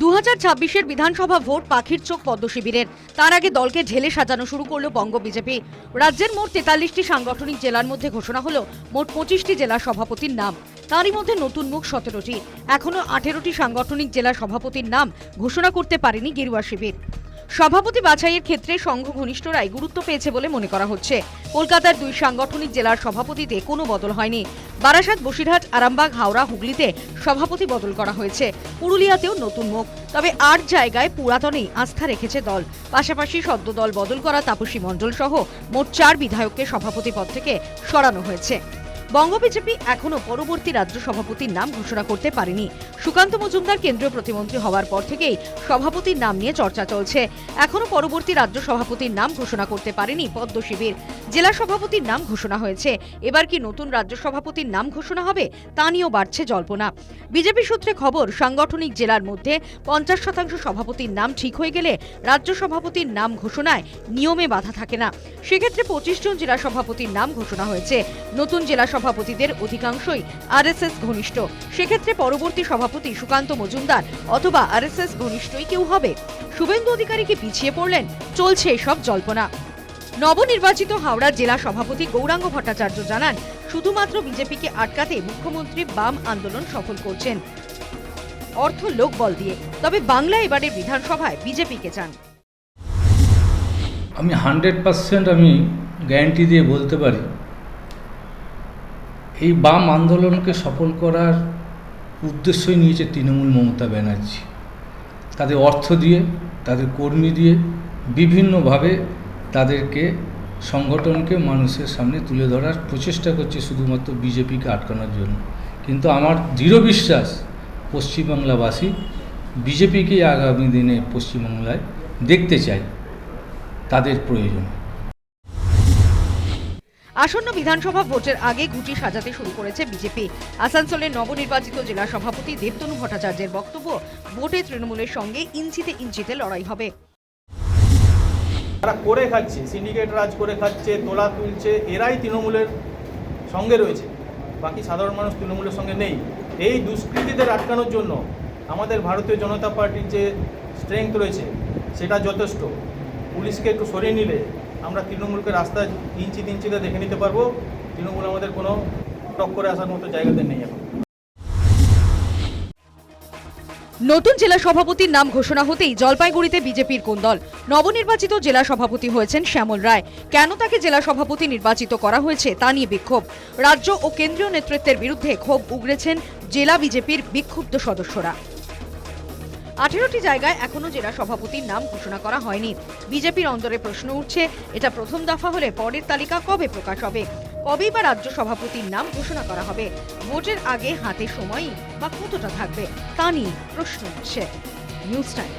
দু হাজার বিধানসভা ভোট পাখির চোখ পদ্মশিবিরের তার আগে দলকে ঢেলে সাজানো শুরু করল বঙ্গ বিজেপি। রাজ্যের মোট তেতাল্লিশটি সাংগঠনিক জেলার মধ্যে ঘোষণা হলো মোট পঁচিশটি জেলা সভাপতির নাম। তারই মধ্যে নতুন মুখ সতেরোটি। এখনও আঠেরোটি সাংগঠনিক জেলা সভাপতির নাম ঘোষণা করতে পারেনি গেরুয়া শিবির। সভাপতি বাছাইয়ের ক্ষেত্রে সংঘ ঘনিষ্ঠরাই গুরুত্ব পেয়েছে বলে মনে করা হচ্ছে। কলকাতার দুই সাংগঠনিক জেলার সভাপতিতে কোনো বদল হয়নি। বারাসাত, বসিরহাট, আরামবাগ, হাওড়া, হুগলিতে সভাপতি বদল করা হয়েছে। পুরুলিয়াতেও নতুন মুখ। তবে আট জায়গায় পুরাতনেই আস্থা রেখেছে দল। পাশাপাশি সদ্য দল বদল করা তাপসী মণ্ডল সহ মোট চার বিধায়ককে সভাপতি পদ থেকে সরানো হয়েছে। বঙ্গ বিজেপি এখনও পরবর্তী রাজ্য সভাপতির নাম ঘোষণা করতে পারেনি। সুকান্ত মজুমদার কেন্দ্রীয় প্রতিমন্ত্রী হওয়ার পর থেকেই সভাপতির নাম নিয়ে চর্চা চলছে। এখনও পরবর্তী রাজ্য সভাপতির নাম ঘোষণা করতে পারেনি পদ্ম শিবির। জেলা সভাপতির নাম ঘোষণা হয়েছে। এবার কি নতুন রাজ্য সভাপতির নাম ঘোষণা হবে তা নিয়েও বাড়ছে জল্পনা। বিজেপি সূত্রে খবর, সাংগঠনিক জেলার মধ্যে পঞ্চাশ শতাংশ সভাপতির নাম ঠিক হয়ে গেলে রাজ্য সভাপতির নাম ঘোষণায় নিয়মে বাধা থাকে না। সেক্ষেত্রে পঁচিশ জন জেলা সভাপতির নাম ঘোষণা হয়েছে। নতুন জেলা সভাপতিদের অধিকাংশই আরএসএস ঘনিষ্ঠ। সেক্ষেত্রে পরবর্তী সভাপতি সুকান্ত মজুমদার অথবা আরএসএস ঘনিষ্ঠই কেউ হবে। শুভেন্দু অধিকারী কি পিছিয়ে পড়লেন? চলছে এসব জল্পনা। নবনির্বাচিত হাওড়া জেলা সভাপতি গৌরাঙ্গ ভট্টাচার্য জানান, শুধুমাত্র বিজেপিকে আটকাতে মুখ্যমন্ত্রী বাম আন্দোলন সফল করছেন। অর্থ লোকবল দিয়ে। তবে বাংলা এবারের বিধানসভায় বিজেপিকে চান। আমি হান্ড্রেড পার্সেন্ট আমি গ্যারান্টি দিয়ে বলতে পারি এই বাম আন্দোলনকে সফল করার উদ্দেশ্যই নিয়েছে তৃণমূল মমতা ব্যানার্জি। তাদের অর্থ দিয়ে, তাদের কর্মী দিয়ে, বিভিন্নভাবে তাদেরকে, সংগঠনকে মানুষের সামনে তুলে ধরার প্রচেষ্টা করছে শুধুমাত্র বিজেপিকে আটকানোর জন্য। কিন্তু আমার দৃঢ় বিশ্বাস, পশ্চিমবাংলাবাসী বিজেপিকে আগামী দিনে পশ্চিমবাংলায় দেখতে চায় তাদের প্রয়োজন। আসন্ন বিধানসভা ভোটের আগে গুটি সাজাতে শুরু করেছে বিজেপি। আসানসোলের নবনির্বাচিত জেলা সভাপতি দেবতনু ভট্টাচার্যের বক্তব্য, ভোটে তৃণমূলের সঙ্গে ইঞ্চিতে ইঞ্চিতে লড়াই হবে। তারা করে খাচ্ছে, সিন্ডিকেট রাজ করে খাচ্ছে, তোলা তুলছে, এরাই তৃণমূলের সঙ্গে রয়েছে। বাকি সাধারণ মানুষ তৃণমূলের সঙ্গে নেই। এই দুষ্কৃতীদের আটকানোর জন্য আমাদের ভারতীয় জনতা পার্টির যে স্ট্রেংথ রয়েছে, সেটা যথেষ্ট। পুলিশকে একটু সরিয়ে নিলে আমরা তৃণমূলকে রাস্তায় ইঞ্চি ইঞ্চিতে দেখে নিতে পারব। তৃণমূল আমাদের কোনো টক্করে আসার মতো জায়গাতে নেই এখন। নতুন জেলা সভাপতির নাম ঘোষণা হতেই জলপাইগুড়িতে বিজেপির কোন দল নবনির্বাচিত জেলা সভাপতি হয়েছেন শ্যামল রায়। কেন তাকে জেলা সভাপতি নির্বাচিত করা হয়েছে তা নিয়ে বিক্ষোভ। রাজ্য ও কেন্দ্রীয় নেতৃত্বের বিরুদ্ধে ক্ষোভ উগড়েছেন জেলা বিজেপির বিক্ষুব্ধ সদস্যরা। আঠেরোটি জায়গায় এখনও জেলা সভাপতির নাম ঘোষণা করা হয়নি। বিজেপির অন্তরে প্রশ্ন উঠছে, এটা প্রথম দফা হলে পরের তালিকা কবে প্রকাশ হবে? কবেই বা রাজ্য সভাপতির নাম ঘোষণা করা হবে? ভোটের আগে হাতে সময়ই বা কতটা থাকবে? তা নিয়ে প্রশ্ন উঠছে। News time.